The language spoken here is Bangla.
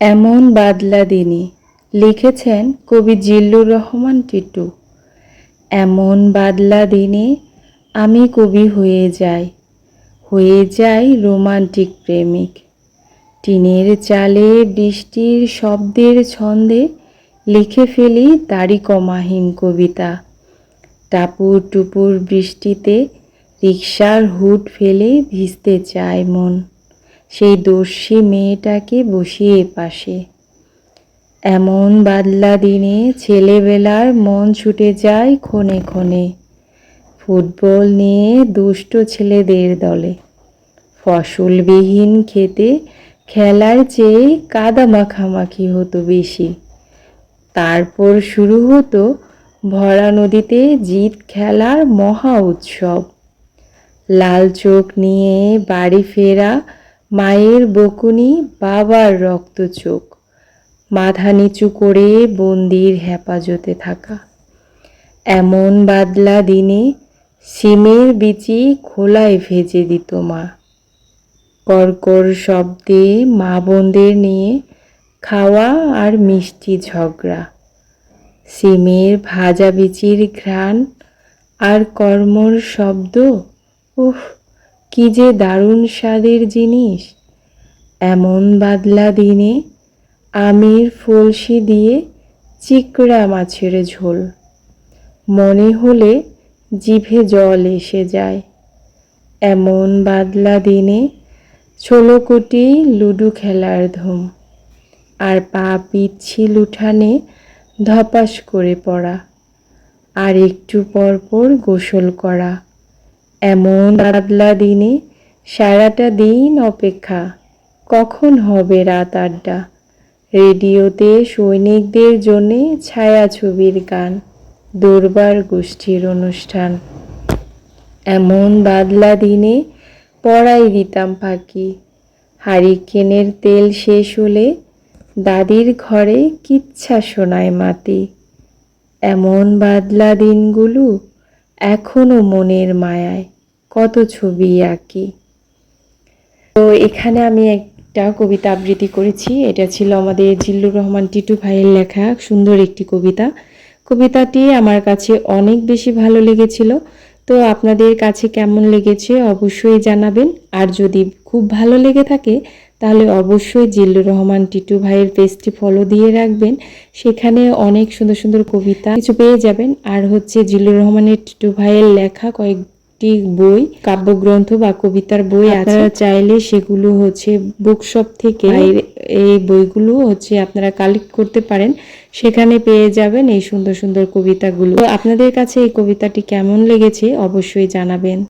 এমন বাদলা দিনে, লিখেছেন কবি জিল্লুর রহমান টিটু। এমন বাদলা দিনে, আমি কবি হয়ে যাই হয়ে যাই রোমান্টিক প্রেমিক। টিনের চালে বৃষ্টির শব্দের ছন্দে লিখে ফেলি তারই কমাহীন কবিতা। টাপুর টুপুর বৃষ্টিতে রিক্সার হুট ফেলে ভিজতে চায় মন। সেই দর্শী মেয়েটাকে বসিয়ে পাশে। এমন বাদলা দিনে ছেলেবেলার মন ছুটে যায় ক্ষণে ক্ষণে। ফুটবল নিয়ে দুষ্ট ছেলেদের দলে। ফসলবিহীন খেতে খেলার চেয়ে কাদা মাখামাখি হতো বেশি। তারপর শুরু হতো ভরা নদীতে জিত খেলার মহা উৎসব। লাল চোখ নিয়ে বাড়ি ফেরা মায়ের বকুনি বাবার রক্ত চোখ, মাথা নিচু করে বন্দির হেফাজতে থাকা। এমন বাদলা দিনে সিমের বিচি খোলায় ভেজে দিত মা। কর্কর শব্দে মা বোনদের নিয়ে খাওয়া আর মিষ্টি ঝগড়া। সিমের ভাজা বিচির ঘ্রাণ আর কর্মর শব্দ, উফ! কি যে দারুণ স্বাদের জিনিস। এমন বাদলা দিনে আমির ফলসি দিয়ে চিকড়া মাছের ঝোল। মনে হলে জিভে জল এসে যায়। এমন বাদলা দিনে ছোলকুটি লুডু খেলার ধুম। আর পা পিচ্ছিল উঠানে ধপাস করে পড়া। আর একটু পর পর গোসল করা। এমন বাদলা দিনে সারাটা দিন অপেক্ষা, কখন হবে রাত আড্ডা? রেডিওতে সৈনিকদের জন্যে ছায়াছবির গান, দরবার গোষ্ঠীর অনুষ্ঠান। এমন বাদলা দিনে পড়াই দিতাম ফাঁকি। হারিকেনের তেল শেষ হলে দাদির ঘরে কিচ্ছা শোনায় মাতি। এমন বাদলা দিনগুলো এখনও মনের মায়ায়, কত ছবি আঁকি। তো এখানে আমি একটা কবিতা আবৃত্তি করেছি, এটা ছিল আমাদের জিল্লুর রহমান টিটু ভাইয়ের লেখা, সুন্দর একটি কবিতা। কবিতাটি আমার কাছে অনেক বেশি ভালো লেগেছিল, তো আপনাদের কাছে কেমন লেগেছে অবশ্যই জানাবেন, আর যদি খুব ভালো লেগে থাকে তাহলে অবশ্যই জিল্লুর রহমান টিটু ভাইয়ের পেজটি ফলো দিয়ে রাখবেন। সেখানে অনেক সুন্দর সুন্দর কবিতা কিছু পেয়ে যাবেন। আর হচ্ছে জিল্লুর রহমানের টিটু ভাইয়ের লেখা কয়েকটি বই কাব্যগ্রন্থ বা কবিতার বই আপনারা চাইলে সেগুলো হচ্ছে বুকশপ থেকে এই বইগুলো হচ্ছে আপনারা কালেক্ট করতে পারেন। সেখানে পেয়ে যাবেন এই সুন্দর সুন্দর কবিতাগুলো। আপনাদের কাছে এই কবিতাটি কেমন লেগেছে অবশ্যই জানাবেন।